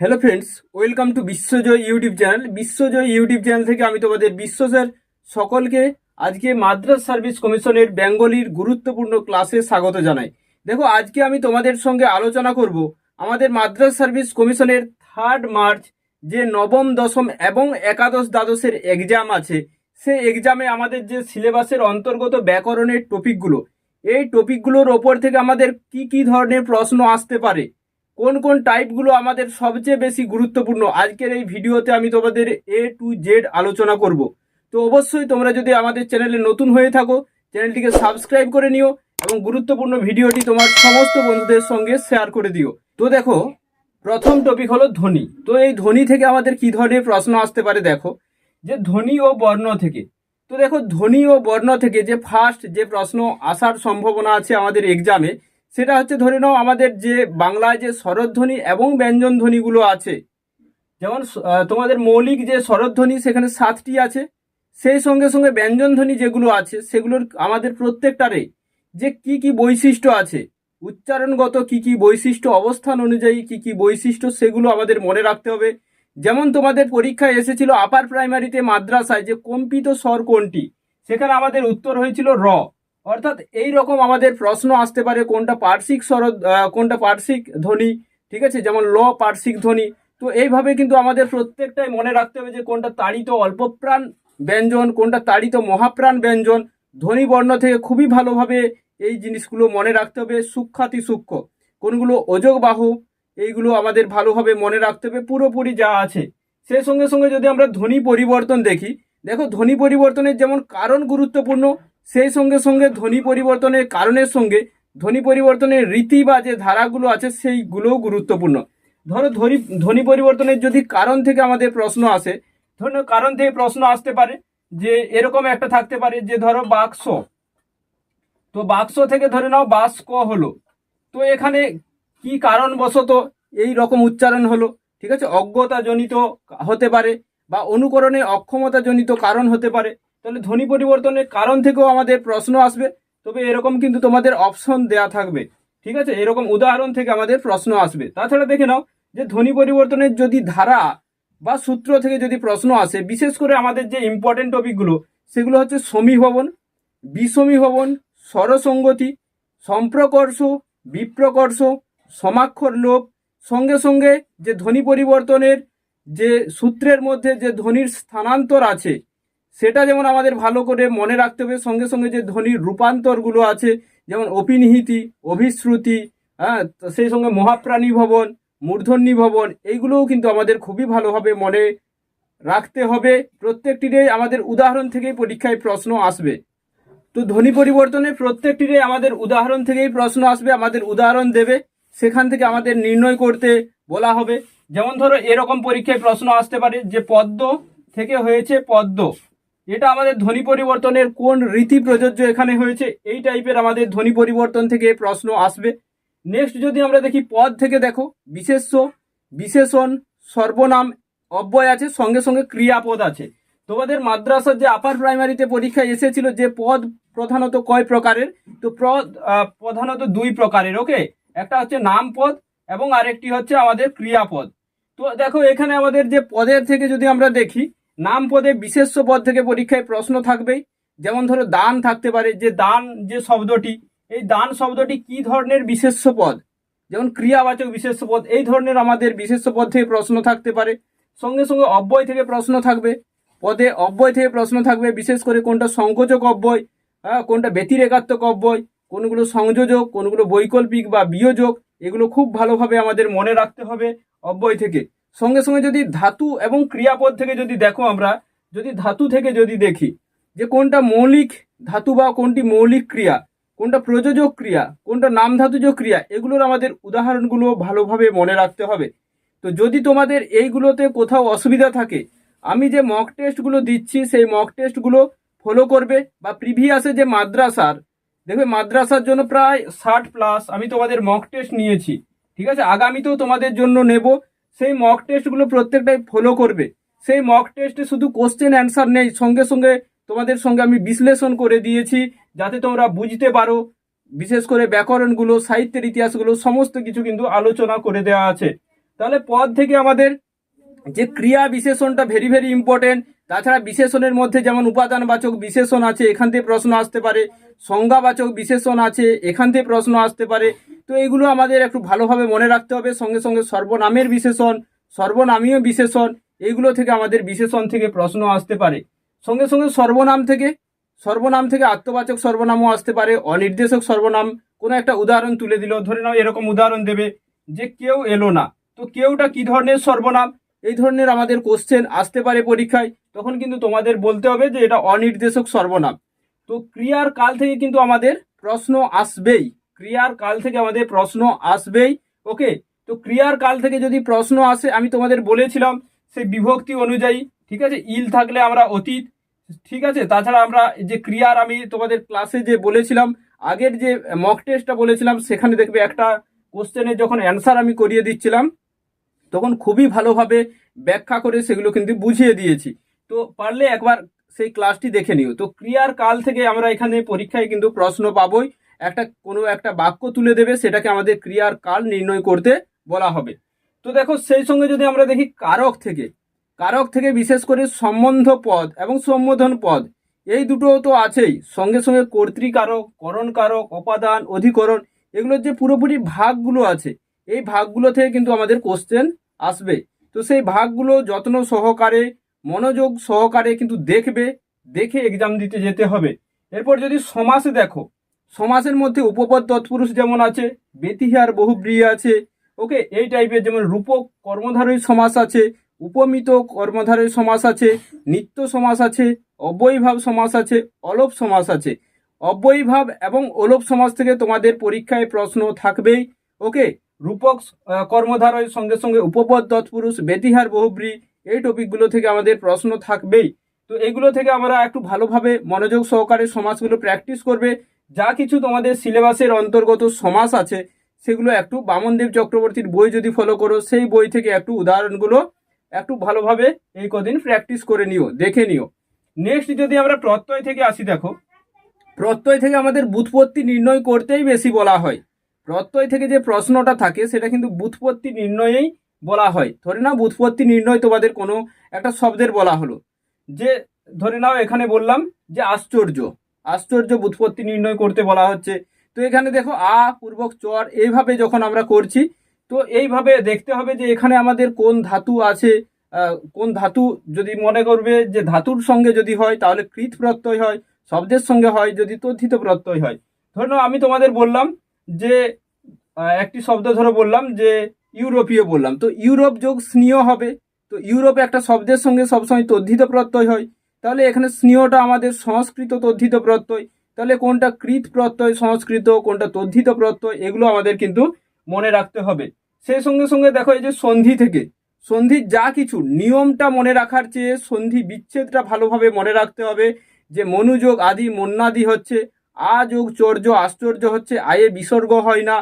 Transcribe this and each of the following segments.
Hello friends welcome to Biswajoy YouTube channel Biswajoy YouTube channel থেকে আমি তোমাদের বিশ্ব স্যার সকলকে আজকে মাদ্রাস সার্ভিস কমিশনের বেঙ্গলির গুরুত্বপূর্ণ ক্লাসে স্বাগত জানাই। দেখো, আজকে আমি তোমাদের সঙ্গে আলোচনা করব আমাদের মাদ্রাস সার্ভিস কমিশনের থার্ড মার্চ যে নবম, দশম এবং একাদশ দ্বাদশের এক্সাম আছে সেই এক্সামে আমাদের যে সিলেবাসের অন্তর্গত ব্যাকরণের টপিকগুলো এই টপিকগুলোর ওপর থেকে আমাদের কি কি ধরনের প্রশ্ন আসতে পারে? কোন কোন টাইপগুলো আমাদের সবচেয়ে বেশি গুরুত্বপূর্ণ? আজকের এই ভিডিওতে আমি তোমাদের এ টু জেড আলোচনা করব। তো অবশ্যই তোমরা যদি আমাদের চ্যানেলে নতুন হয়ে থাকো চ্যানেলটিকে সাবস্ক্রাইব করে নিও এবং গুরুত্বপূর্ণ ভিডিওটি তোমার সমস্ত বন্ধুদের সঙ্গে শেয়ার করে দিও। তো দেখো, প্রথম টপিক হলো ধ্বনি। তো এই ধ্বনি থেকে আমাদের কি ধরনের প্রশ্ন আসতে পারে দেখো? যে ধ্বনি ও বর্ণ থেকে। তো দেখো, ধ্বনি ও বর্ণ থেকে যে ফার্স্ট যে প্রশ্ন আসার সম্ভাবনা আছে আমাদের এক্সামে সেটা হচ্ছে ধরে নাও আমাদের যে বাংলায় যে স্বরধ্বনি এবং ব্যঞ্জন ধ্বনিগুলো আছে, যেমন তোমাদের মৌলিক যে স্বরধ্বনি সেখানে সাতটি আছে, সেই সঙ্গে সঙ্গে ব্যঞ্জন ধ্বনি যেগুলো আছে সেগুলোর আমাদের প্রত্যেকটারে যে কি কি বৈশিষ্ট্য আছে, উচ্চারণগত কি কি বৈশিষ্ট্য, অবস্থান অনুযায়ী কি কি বৈশিষ্ট্য সেগুলো আমাদের মনে রাখতে হবে। যেমন তোমাদের পরীক্ষায় এসেছিল আপার প্রাইমারিতে মাদ্রাসায় যে কম্পিত স্বর কোনটি, সেখানে আমাদের উত্তর হয়েছিল র। অর্থাৎ এই রকম আমাদের প্রশ্ন আসতে পারে, কোনটা পার্শ্বিক স্বর কোনটা পার্শ্বিক ধ্বনি, ঠিক আছে? যেমন ল পার্শ্বিক ধ্বনি। তো এইভাবে কিন্তু আমাদের প্রত্যেকটাই মনে রাখতে হবে যে কোনটা তাড়িত অল্পপ্রাণ ব্যঞ্জন, কোনটা তাড়িত মহাপ্রাণ ব্যঞ্জন। ধ্বনি বর্ণ থেকে খুবই ভালোভাবে এই জিনিসগুলো মনে রাখতে হবে। সূক্ষাতি সূক্ষ্ম, কোনগুলো অযোগ বাহু, এইগুলো আমাদের ভালোভাবে মনে রাখতে হবে। পুরোপুরি যা আছে। সেই সঙ্গে সঙ্গে যদি আমরা ধ্বনি পরিবর্তন দেখি, দেখো ধ্বনি পরিবর্তনের যেমন কারণ গুরুত্বপূর্ণ সেই সঙ্গে সঙ্গে ধ্বনি পরিবর্তনের কারণের সঙ্গে ধ্বনি পরিবর্তনের রীতি বা যে ধারাগুলো আছে সেইগুলোও গুরুত্বপূর্ণ। ধরো ধ্বনি ধ্বনি পরিবর্তনের যদি কারণ থেকে আমাদের প্রশ্ন আসে, ধরো কারণ থেকে প্রশ্ন আসতে পারে যে এরকম একটা থাকতে পারে যে ধরো বাক্স। তো বাক্স থেকে ধরে নাও বাস্ক হলো। তো এখানে কি কারণবশত এই রকম উচ্চারণ হলো? ঠিক আছে? অজ্ঞতাজনিত হতে পারে বা অনুকরণে অক্ষমতাজনিত কারণ হতে পারে। তাহলে ধ্বনি পরিবর্তনের কারণ থেকেও আমাদের প্রশ্ন আসবে। তবে এরকম কিন্তু তোমাদের অপশন দেয়া থাকবে। ঠিক আছে? এরকম উদাহরণ থেকে আমাদের প্রশ্ন আসবে। তাছাড়া দেখে নাও যে ধ্বনি পরিবর্তনের যদি ধারা বা সূত্র থেকে যদি প্রশ্ন আসে, বিশেষ করে আমাদের যে ইম্পর্টেন্ট টপিকগুলো সেগুলো হচ্ছে সমীভবন বিষমীভবন স্বরসঙ্গতি, সম্প্রকর্ষ, বিপ্রকর্ষ, সমাক্ষর লোপ, সঙ্গে সঙ্গে যে ধ্বনি পরিবর্তনের যে সূত্রের মধ্যে যে ধ্বনির স্থানান্তর আছে সেটা যেমন আমাদের ভালো করে মনে রাখতে হবে, সঙ্গে সঙ্গে যে ধ্বনির রূপান্তরগুলো আছে, যেমন অপিনিহিতি, অভিশ্রুতি হ্যাঁ সেই সঙ্গে মহাপ্রাণী ভবন, মূর্ধন্যী ভবন, এইগুলোও কিন্তু আমাদের খুবই ভালোভাবে মনে রাখতে হবে। প্রত্যেকটিরই আমাদের উদাহরণ থেকেই পরীক্ষায় প্রশ্ন আসবে। তো ধ্বনি পরিবর্তনে প্রত্যেকটিরই আমাদের উদাহরণ থেকেই প্রশ্ন আসবে, আমাদের উদাহরণ দেবে, সেখান থেকে আমাদের নির্ণয় করতে বলা হবে। যেমন ধরো, এরকম পরীক্ষায় প্রশ্ন আসতে পারে যে পদ্ম থেকে হয়েছে পদ্ম। এটা আমাদের ধ্বনি পরিবর্তনের কোন রীতি প্রযোজ্য এখানে হয়েছে? এই টাইপের আমাদের ধ্বনি পরিবর্তন থেকে প্রশ্ন আসবে। নেক্সট যদি আমরা দেখি পদ থেকে দেখো, বিশেষ্য, বিশেষণ, সর্বনাম, অব্যয় আছে, সঙ্গে সঙ্গে ক্রিয়াপদ আছে। তোমাদের মাদ্রাসার যে আপার প্রাইমারিতে পরীক্ষায় এসেছিল যে পদ প্রধানত কয় প্রকারের? তো পদ প্রধানত দুই প্রকারের ওকে একটা হচ্ছে নাম পদ এবং আরেকটি হচ্ছে আমাদের ক্রিয়াপদ। তো দেখো এখানে আমাদের যে পদের থেকে যদি আমরা দেখি নাম পদে বিশেষ্য পদ থেকে পরীক্ষায় প্রশ্ন থাকবেই। যেমন ধরো দান থাকতে পারে, যে দান, যে শব্দটি, এই দান শব্দটি কি ধরনের বিশেষ্য পদ? যেমন ক্রিয়াবাচক বিশেষ্য পদ, এই ধরনের আমাদের বিশেষ্য পদ থেকে প্রশ্ন থাকতে পারে। সঙ্গে সঙ্গে অব্যয় থেকে প্রশ্ন থাকবে। পদে অব্যয় থেকে প্রশ্ন থাকবে, বিশেষ করে কোনটা সংকোচক অব্যয় হ্যাঁ কোনটা ব্যতিরেকাত্মক অব্যয়, কোনগুলো সংযোজক, কোনগুলো বৈকল্পিক বা বিয়োজক, এগুলো খুব ভালোভাবে আমাদের মনে রাখতে হবে অব্যয় থেকে। সঙ্গে সঙ্গে যদি ধাতু এবং ক্রিয়াপদ থেকে যদি দেখো আমরা, যদি ধাতু থেকে যদি দেখি যে কোনটা মৌলিক ধাতু বা কোনটি মৌলিক ক্রিয়া, কোনটা প্রযোজক ক্রিয়া, কোনটা নাম ধাতুজ ক্রিয়া, এগুলোর আমাদের উদাহরণগুলো ভালোভাবে মনে রাখতে হবে। তো যদি তোমাদের এইগুলোতে কোথাও অসুবিধা থাকে, আমি যে মক টেস্টগুলো দিচ্ছি, সেই মক টেস্টগুলো ফলো করবে বা প্রিভিয়াসে যে মাদ্রাসার, দেখবে মাদ্রাসার জন্য প্রায় ষাট প্লাস আমি তোমাদের মক টেস্ট নিয়েছি। ঠিক আছে? আগামীতেও তোমাদের জন্য নেব। সেই মক টেস্টগুলো প্রত্যেকটাই ফলো করবে। সেই মক টেস্টে শুধু কোশ্চেন অ্যান্সার নেই, সঙ্গে সঙ্গে তোমাদের সঙ্গে আমি বিশ্লেষণ করে দিয়েছি, যাতে তোমরা বুঝতে পারো। বিশেষ করে ব্যাকরণগুলো সাহিত্যের ইতিহাসগুলো সমস্ত কিছু কিন্তু আলোচনা করে দেওয়া আছে। তাহলে পদ থেকে আমাদের যে ক্রিয়া বিশেষণটা ভেরি ভেরি ইম্পর্টেন্ট তাছাড়া বিশেষণের মধ্যে যেমন উপাদানবাচক বিশেষণ আছে, এখান থেকে প্রশ্ন আসতে পারে। সংজ্ঞাবাচক বিশেষণ আছে, এখান থেকে প্রশ্ন আসতে পারে। তো এগুলো আমাদের একটু ভালোভাবে মনে রাখতে হবে। সঙ্গে সঙ্গে সর্বনামের বিশেষণ, সর্বনামীয় বিশেষণ, এগুলো থেকে আমাদের বিশেষণ থেকে প্রশ্ন আসতে পারে। সঙ্গে সঙ্গে সর্বনাম থেকে সর্বনাম থেকে আত্মবাচক সর্বনামও আসতে পারে। অনির্দেশক সর্বনাম, কোনো একটা উদাহরণ তুলে দিল, ধরে নাও এরকম উদাহরণ দেবে যে কেউ এলো না। তো কেউটা কি ধরনের সর্বনাম? এই ধরনের আমাদের কোশ্চেন আসতে পারে পরীক্ষায়। তখন কিন্তু তোমাদের বলতে হবে যে এটা অনির্দেশক সর্বনাম। তো ক্রিয়ার কাল থেকে কিন্তু আমাদের প্রশ্ন আসবেই। ক্রিয়ার কাল থেকে আমাদের প্রশ্ন আসবেই। ওকে? তো ক্রিয়ার কাল থেকে যদি প্রশ্ন আসে, আমি তোমাদের বলেছিলাম সেই বিভক্তি অনুযায়ী, ঠিক আছে? ইল থাকলে আমরা অতীত, ঠিক আছে? তাছাড়া আমরা যে ক্রিয়ার, আমি তোমাদের ক্লাসে যে বলেছিলাম, আগের যে মক টেস্টটা বলেছিলাম, সেখানে দেখবে একটা কোশ্চেনের যখন অ্যান্সার আমি করিয়ে দিচ্ছিলাম, তখন খুবই ভালোভাবে ব্যাখ্যা করে সেগুলো কিন্তু বুঝিয়ে দিয়েছি। তো পারলে একবার সেই ক্লাসটি দেখে নিও। তো ক্রিয়ার কাল থেকে আমরা এখানে পরীক্ষায় কিন্তু প্রশ্ন পাবই। একটা, কোনো একটা বাক্য তুলে দেবে, সেটাকে আমাদের ক্রিয়ার কাল নির্ণয় করতে বলা হবে। তো দেখো, সেই সঙ্গে যদি আমরা দেখি কারক থেকে কারক থেকে বিশেষ করে সম্বন্ধ পদ এবং সম্বোধন পদ, এই দুটো তো আছেই। সঙ্গে সঙ্গে কর্তৃকারক করণকারক অপাদান, অধিকরণ, এগুলোর যে পুরোপুরি ভাগগুলো আছে, এই ভাগগুলো থেকে কিন্তু আমাদের কোশ্চেন আসবে। তো সেই ভাগগুলো যত্ন সহকারে মনোযোগ সহকারে কিন্তু দেখবে, দেখে এক্সাম দিতে যেতে হবে। এরপর যদি সমাসে দেখো, সমাসের মধ্যে উপপদ তৎপুরুষ যেমন আছে, বেতিহার বহুব্রীহি আছে, ওকে, এই টাইপের যেমন রূপক কর্মধারয় সমাস আছে, উপমিত কর্মধারয় সমাস আছে, নিত্য সমাস আছে, অব্যয়ীভাব সমাস আছে, অলোপ সমাস আছে। অব্যয়ীভাব এবং অলোপ সমাস থেকে তোমাদের পরীক্ষায় প্রশ্ন থাকবেই, ওকে? রূপক কর্মধারয় সঙ্গে সঙ্গে উপপদ তৎপুরুষ, বেতিহার বহুব্রী এই টপিকগুলো থেকে আমাদের প্রশ্ন থাকবেই। তো এগুলো থেকে আমরা একটু ভালোভাবে মনোযোগ সহকারে সমাসগুলো প্র্যাকটিস করবে। যা কিছু তোমাদের সিলেবাসের অন্তর্গত সমাস আছে, সেগুলো একটু বামনদেব চক্রবর্তীর বই যদি ফলো করো, সেই বই থেকে একটু উদাহরণগুলো একটু ভালোভাবে এই কদিন প্র্যাকটিস করে নিও, দেখে নিও। নেক্সট যদি আমরা প্রত্যয় থেকে আসি, দেখো। প্রত্যয় থেকে আমাদের বুৎপত্তি নির্ণয় করতেই বেশি বলা হয়। প্রত্যয় থেকে যে প্রশ্নটা থাকে, সেটা কিন্তু বুৎপত্তি নির্ণয়েই বলা হয়। ধরে নাও বুৎপত্তি নির্ণয় তোমাদের কোনো একটা শব্দের বলা হলো। যে ধরে নাও এখানে বললাম যে আশ্চর্য। আশ্চর্য বুৎপত্তি নির্ণয় করতে বলা হচ্ছে। তো এখানে দেখো আ, পূর্বক, চর, এইভাবে যখন আমরা করছি, তো এইভাবে দেখতে হবে যে এখানে আমাদের কোন ধাতু আছে। কোন ধাতু যদি মনে করবে যে ধাতুর সঙ্গে যদি হয়, তাহলে কৃত প্রত্যয় হয়, শব্দের সঙ্গে হয়, যদি তদ্ধিত প্রত্যয় হয়। ধরে নাও আমি তোমাদের বললাম যে একটি শব্দ ধরো বললাম যে ইউরোপীয় বললাম। তো ইউরোপ যোগ স্নেহ হবে। তো ইউরোপ একটা শব্দের সঙ্গে সবসময় তদ্ধিত প্রত্যয় হয়। তাহলে এখানে স্নেহটা আমাদের সংস্কৃত তদ্ধিত প্রত্যয়। তাহলে কোনটা কৃত প্রত্যয় সংস্কৃত, কোনটা তদ্ধিত প্রত্যয়, এগুলো আমাদের কিন্তু মনে রাখতে হবে। সেই সঙ্গে সঙ্গে দেখো এই যে সন্ধি থেকে। সন্ধির যা কিছু, নিয়মটা মনে রাখার চেয়ে সন্ধি বিচ্ছেদটা ভালোভাবে মনে রাখতে হবে। যে মনোযোগ আদি মন্যাদি হচ্ছে, আ যোগ চর্য আশ্চর্য হচ্ছে, আয়ে বিসর্গ হয় না।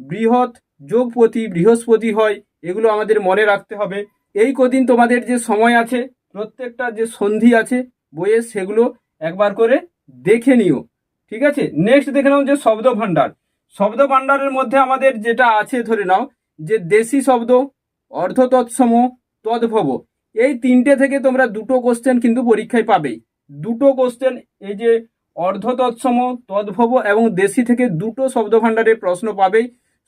বৃহৎ যোগপতি, বৃহস্পতি হয়, এগুলো আমাদের মনে রাখতে হবে। এই কদিন তোমাদের যে সময় আছে, প্রত্যেকটা যে সন্ধি আছে, বইয়ে সেগুলো একবার করে দেখে নিও। ঠিক আছে? নেক্সট দেখে নাও যে শব্দ ভাণ্ডার শব্দ ভাণ্ডারের মধ্যে আমাদের যেটা আছে, ধরে নাও যে দেশি শব্দ অর্ধ তৎসম তদ্ভব। এই তিনটে থেকে তোমরা দুটো কোশ্চেন কিন্তু পরীক্ষায় পাবেই। দুটো কোশ্চেন এই যে অর্ধ তৎসম তদ্ভব এবং দেশি থেকে দুটো শব্দ ভাণ্ডারের প্রশ্ন পাবেই।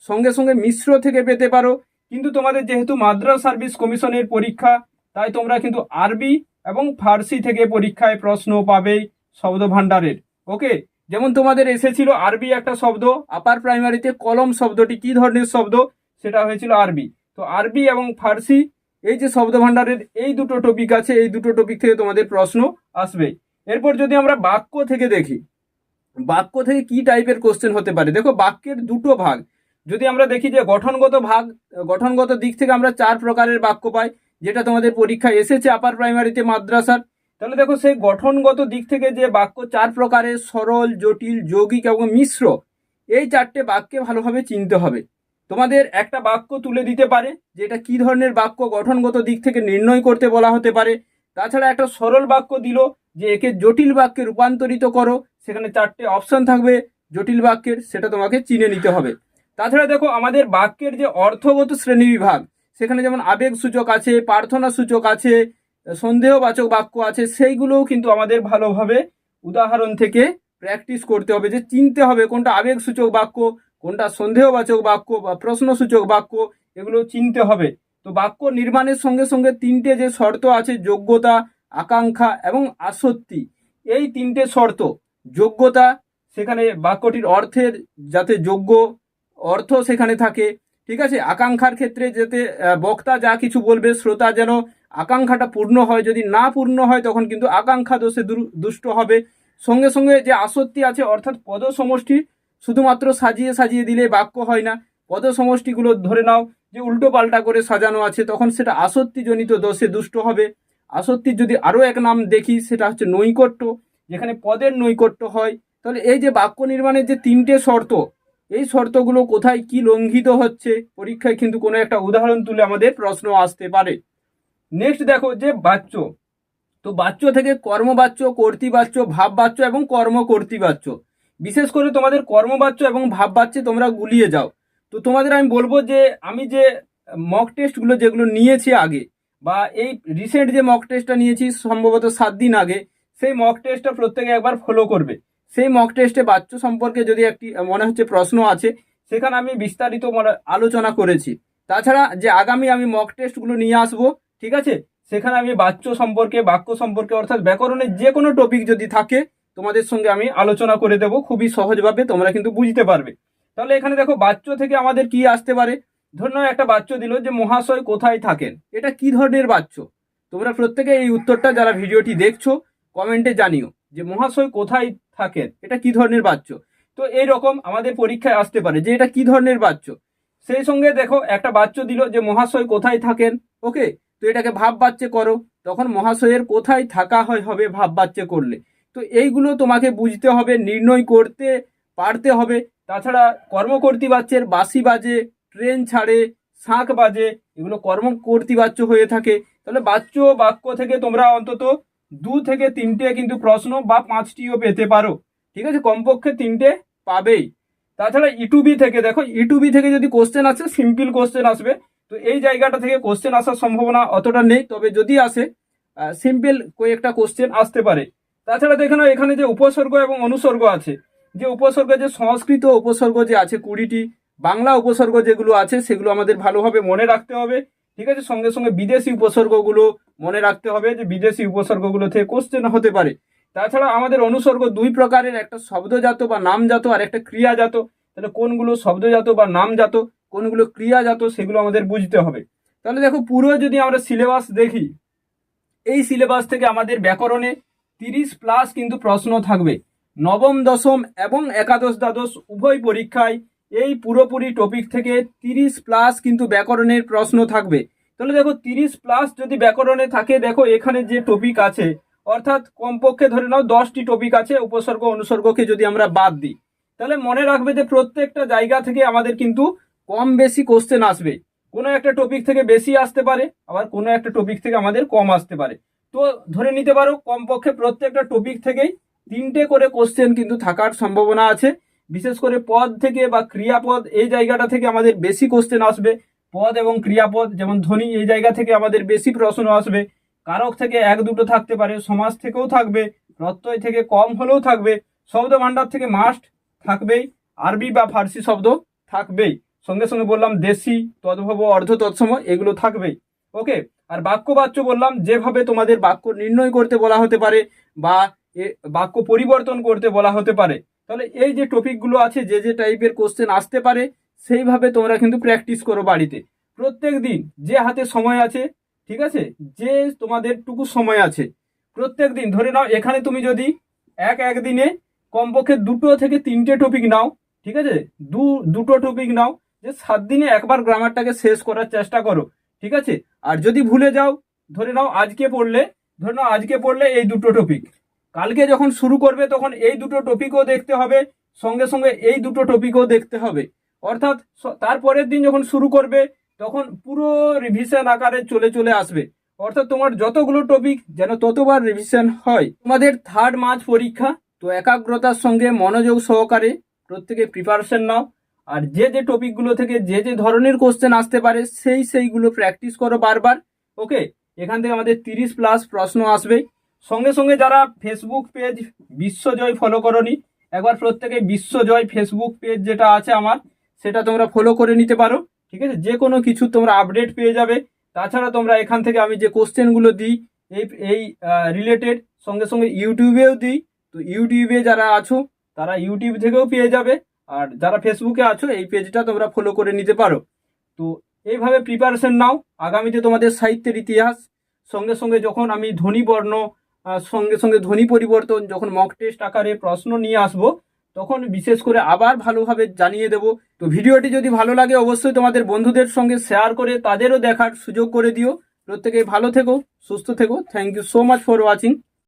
সঙ্গে সঙ্গে মিশ্র থেকে পেতে পারো। কিন্তু তোমাদের যেহেতু মাদ্রাস সার্ভিস কমিশনের পরীক্ষা, তাই তোমরা কিন্তু আরবি এবং ফার্সি থেকে পরীক্ষায় প্রশ্ন পাবেই শব্দ ভাণ্ডারের ওকে? যেমন তোমাদের এসেছিল আরবি একটা শব্দ আপার প্রাইমারিতে কলম শব্দটি কি ধরনের শব্দ? সেটা হয়েছিল আরবি। তো আরবি এবং ফার্সি, এই যে শব্দ ভাণ্ডারের এই দুটো টপিক আছে, এই দুটো টপিক থেকে তোমাদের প্রশ্ন আসবে। এরপর যদি আমরা বাক্য থেকে দেখি, বাক্য থেকে কি টাইপের কোশ্চেন হতে পারে? দেখো, বাক্যের দুটো ভাগ। যদি আমরা দেখি যে গঠনগত ভাগ, গঠনগত দিক থেকে আমরা চার প্রকারের বাক্য পাই, যেটা তোমাদের পরীক্ষায় এসেছে আপার প্রাইমারিতে মাদ্রাসার। তাহলে দেখো সেই গঠনগত দিক থেকে যে বাক্য চার প্রকারের, সরল, জটিল, যৌগিক এবং মিশ্র, এই চারটে বাক্যে ভালোভাবে চিনতে হবে। তোমাদের একটা বাক্য তুলে দিতে পারে, যেটা কি ধরনের বাক্য গঠনগত দিক থেকে নির্ণয় করতে বলা হতে পারে। তাছাড়া একটা সরল বাক্য দিল, যে একে জটিল বাক্যে রূপান্তরিত করো, সেখানে চারটে অপশন থাকবে জটিল বাক্যের, সেটা তোমাকে চিনে নিতে হবে। তাছাড়া দেখো আমাদের বাক্যের যে অর্থগত শ্রেণি বিভাগ, সেখানে যেমন আবেগ সূচক আছে, প্রার্থনা সূচক আছে, সন্দেহবাচক বাক্য আছে, সেইগুলোও কিন্তু আমাদের ভালোভাবে উদাহরণ থেকে প্র্যাকটিস করতে হবে যে চিনতে হবে কোনটা আবেগ সূচক বাক্য, কোনটা সন্দেহবাচক বাক্য বা প্রশ্নসূচক বাক্য, এগুলো চিনতে হবে। তো বাক্য নির্মাণের সঙ্গে সঙ্গে তিনটে যে শর্ত আছে, যোগ্যতা, আকাঙ্ক্ষা এবং আসক্তি, এই তিনটে শর্ত, যোগ্যতা, সেখানে বাক্যটির অর্থের যাতে যোগ্য অর্থ সেখানে থাকে। ঠিক আছে? আকাঙ্ক্ষার ক্ষেত্রে যাতে বক্তা যা কিছু বলবে, শ্রোতা যেন আকাঙ্ক্ষাটা পূর্ণ হয়। যদি না পূর্ণ হয়, তখন কিন্তু আকাঙ্ক্ষা দোষে দুষ্ট হবে। সঙ্গে সঙ্গে যে আসত্তি আছে, অর্থাৎ পদ সমষ্টি শুধুমাত্র সাজিয়ে সাজিয়ে দিলে বাক্য হয় না। পদ সমষ্টিগুলো ধরে নাও, যে উল্টো পাল্টা করে সাজানো আছে, তখন সেটা আসক্তিজনিত দোষে দুষ্ট হবে। আসক্তির যদি আরও এক নাম দেখি, সেটা হচ্ছে নৈকট্য। যেখানে পদের নৈকট্য হয়, তাহলে এই যে বাক্য নির্মাণের যে তিনটে শর্ত এই শর্তগুলো কোথায় কি লঙ্ঘিত হচ্ছে? পরীক্ষায় কিন্তু কোনো একটা উদাহরণ তুলে আমাদের প্রশ্ন আসতে পারে। নেক্সট দেখো যে বাচ্য। তো বাচ্য থেকে কর্মবাচ্য, কর্তৃবাচ্য, ভাববাচ্য এবং কর্ম কর্তৃবাচ্য বিশেষ করে তোমাদের কর্মবাচ্য এবং ভাববাচ্যে তোমরা গুলিয়ে যাও। তো তোমাদের আমি বলব যে, আমি যে মক টেস্টগুলো যেগুলো নিয়েছি আগে, বা এই রিসেন্ট যে মক টেস্টটা নিয়েছি সম্ভবত সাত দিন আগে, সেই মক টেস্টটা প্রত্যেকে একবার ফলো করবে। সেই মক টেস্টে বাচ্চ সম্পর্কে যদি একটি মনে হচ্ছে প্রশ্ন আছে, সেখানে আমি বিস্তারিত আলোচনা করেছি। তাছাড়া যে আগামী আমি মক টেস্টগুলো নিয়ে আসব, ঠিক আছে? সেখানে আমি বাচ্চ সম্পর্কে, বাক্য সম্পর্কে, অর্থাৎ ব্যাকরণের যে কোনো টপিক যদি থাকে, তোমাদের সঙ্গে আমি আলোচনা করে দেবো, খুবই সহজভাবে, তোমরা কিন্তু বুঝতে পারবে। তাহলে এখানে দেখো, বাচ্চ থেকে আমাদের কি আসতে পারে? ধরে নাও একটা বাচ্য দিল যে, মহাশয় কোথায় থাকেন? এটা কি ধরনের বাচ্য তোমরা প্রত্যেকে এই উত্তরটা যারা ভিডিওটি দেখছ কমেন্টে জানিও যে, মহাশয় কোথায় থাকেন এটা কি ধরনের বাচ্য? তো এই রকম আমাদের পরীক্ষায় আসতে পারে যে এটা কি ধরনের বাচ্য? সেই সঙ্গে দেখো, একটা বাচ্য দিল যে, মহাশয় কোথায় থাকেন? ওকে? তো এটাকে ভাব বাচ্চে করো। তখন মহাশয়ের কোথায় থাকা হয় হবে ভাব বাচ্চে করলে। তো এইগুলো তোমাকে বুঝতে হবে, নির্ণয় করতে পারতে হবে। তাছাড়া কর্মকর্তী বাচ্চের বাসি বাজে, ট্রেন ছাড়ে, শাঁখ বাজে, এগুলো কর্মকর্তী বাচ্য হয়ে থাকে। তাহলে বাচ্য বাক্য থেকে তোমরা অন্তত দু থেকে তিনটে কিন্তু প্রশ্ন বা পাঁচটিও পেতে পারো। ঠিক আছে? কমপক্ষে তিনটে পাবেই। তাছাড়া ইটুবি থেকে, দেখো ইটুবি থেকে যদি কোশ্চেন আসে সিম্পল কোশ্চেন আসবে। তো এই জায়গাটা থেকে কোশ্চেন আসার সম্ভাবনা অতটা নেই। তবে যদি আসে সিম্পল কয়েকটা কোশ্চেন আসতে পারে। তাছাড়া দেখে নাও, এখানে যে উপসর্গ এবং অনুসর্গ আছে। যে উপসর্গ, যে সংস্কৃত উপসর্গ যে আছে কুড়িটি, বাংলা উপসর্গ যেগুলো আছে, সেগুলো আমাদের ভালোভাবে মনে রাখতে হবে। ঠিক আছে? সঙ্গে সঙ্গে বিদেশি উপসর্গগুলো মনে রাখতে হবে যে বিদেশি উপসর্গগুলো থেকে কোশ্চেন হতে পারে। তাছাড়া আমাদের অনুসর্গ দুই প্রকারের, একটা শব্দজাত বা নামজাত, আর একটা ক্রিয়াজাত। তাহলে কোনগুলো শব্দজাত বা নামজাত, কোনগুলো ক্রিয়াজাত সেগুলো আমাদের বুঝতে হবে। তাহলে দেখো, পুরো যদি আমরা সিলেবাস দেখি, এই সিলেবাস থেকে আমাদের ব্যাকরণে তিরিশ প্লাস কিন্তু প্রশ্ন থাকবে। নবম, দশম এবং একাদশ, দ্বাদশ উভয় পরীক্ষায় এই পুরোপুরি টপিক থেকে তিরিশ প্লাস কিন্তু ব্যাকরণের প্রশ্ন থাকবে। তাহলে দেখো তিরিশ প্লাস যদি ব্যাকরণে থাকে, দেখো এখানে যে টপিক আছে, অর্থাৎ কমপক্ষে ধরে নাও দশটি টপিক আছে, উপসর্গ, অনুসর্গকে যদি আমরা বাদ দিই, তাহলে মনে রাখবে যে প্রত্যেকটা জায়গা থেকে আমাদের কিন্তু কম বেশি কোশ্চেন আসবে। কোনো একটা টপিক থেকে বেশি আসতে পারে, আবার কোনো একটা টপিক থেকে আমাদের কম আসতে পারে। তো ধরে নিতে পারো, কমপক্ষে প্রত্যেকটা টপিক থেকেই তিনটে করে কোশ্চেন কিন্তু থাকার সম্ভাবনা আছে। বিশেষ করে পদ থেকে বা ক্রিয়াপদ, এই জায়গাটা থেকে আমাদের বেশি কোশ্চেন আসবে। পদ এবং ক্রিয়াপদ, যেমন ধ্বনি, এই জায়গা থেকে আমাদের বেশি প্রশ্ন আসবে। কারক থেকে এক, দুটো থাকতে পারে সমাজ থেকেও থাকবে, প্রত্যয় থেকে কম হলেও থাকবে শব্দ ভাণ্ডার থেকে মাস্ট থাকবেই, আরবি বা ফার্সি শব্দ থাকবেই। সঙ্গে সঙ্গে বললাম দেশি, তদ্ভব, অর্ধ, তৎসম, এগুলো থাকবেই। ওকে, আর বাক্য বাচ্য বললাম, যেভাবে তোমাদের বাক্য নির্ণয় করতে বলা হতে পারে বা বাক্য পরিবর্তন করতে বলা হতে পারে। তাহলে এই যে টপিকগুলো আছে, যে যে টাইপের কোশ্চেন আসতে পারে সেইভাবে তোমরা কিন্তু প্র্যাকটিস করো বাড়িতে। প্রত্যেক দিন যে হাতে সময় আছে, ঠিক আছে? যে তোমাদের টুকু সময় আছে, প্রত্যেক দিন। ধরে নাও, এখানে তুমি যদি এক একদিনে কমপক্ষে দুটো থেকে তিনটে টপিক নাও, ঠিক আছে? দু, দুটো টপিক নাও, যে সাত দিনে একবার গ্রামারটাকে শেষ করার চেষ্টা করো, ঠিক আছে? আর যদি ভুলে যাও, ধরে নাও, আজকে পড়লে, ধরে নাও, আজকে পড়লে এই দুটো টপিক কালকে যখন শুরু করবে, তখন এই দুটো টপিকও দেখতে হবে, সঙ্গে সঙ্গে এই দুটো টপিকও দেখতে হবে। অর্থাৎ তারপরের দিন যখন শুরু করবে, তখন পুরো রিভিশন আকারে চলে চলে আসবে। অর্থাৎ তোমার যতগুলো টপিক যেন ততবার রিভিশন হয়। তোমাদের থার্ড মার্চ পরীক্ষা, তো একাগ্রতার সঙ্গে মনোযোগ সহকারে প্রত্যেকে প্রিপারেশন নাও। আর যে যে টপিকগুলো থেকে যে যে ধরনের কোশ্চেন আসতে পারে, সেই সেইগুলো প্র্যাকটিস করো বারবার। ওকে এখান থেকে আমাদের তিরিশ প্লাস প্রশ্ন আসবে। সঙ্গে সঙ্গে যারা ফেসবুক পেজ বিশ্বজয় ফলো করনি, একবার প্রত্যেকে বিশ্বজয় ফেসবুক পেজ যেটা আছে আমার সেটা তোমরা ফলো করে নিতে পারো, ঠিক আছে? যে কোনো কিছু তোমরা আপডেট পেয়ে যাবে। তাছাড়া তোমরা এখান থেকে আমি যে কোশ্চেনগুলো দিই, এই এই রিলেটেড সঙ্গে সঙ্গে ইউটিউবেও দিই। তো ইউটিউবে যারা আছো, তারা ইউটিউব থেকেও পেয়ে যাবে। আর যারা ফেসবুকে আছো, এই পেজটা তোমরা ফলো করে নিতে পারো। তো এইভাবে প্রিপারেশন নাও। আগামীতে তোমাদের সাহিত্যের ইতিহাস, সঙ্গে সঙ্গে যখন আমি ধ্বনি বর্ণ সঙ্গে সঙ্গে ধ্বনি পরিবর্তন, যখন মক টেস্ট আকারে প্রশ্ন নিয়ে আসব তখন বিশেষ করে আবার ভালোভাবে জানিয়ে দেব। তো ভিডিওটি যদি ভালো লাগে, অবশ্যই তোমাদের বন্ধুদের সঙ্গে শেয়ার করে তাদেরও দেখার সুযোগ করে দিও। প্রত্যেকে ভালো থেকো, সুস্থ থেকো। Thank you so much for watching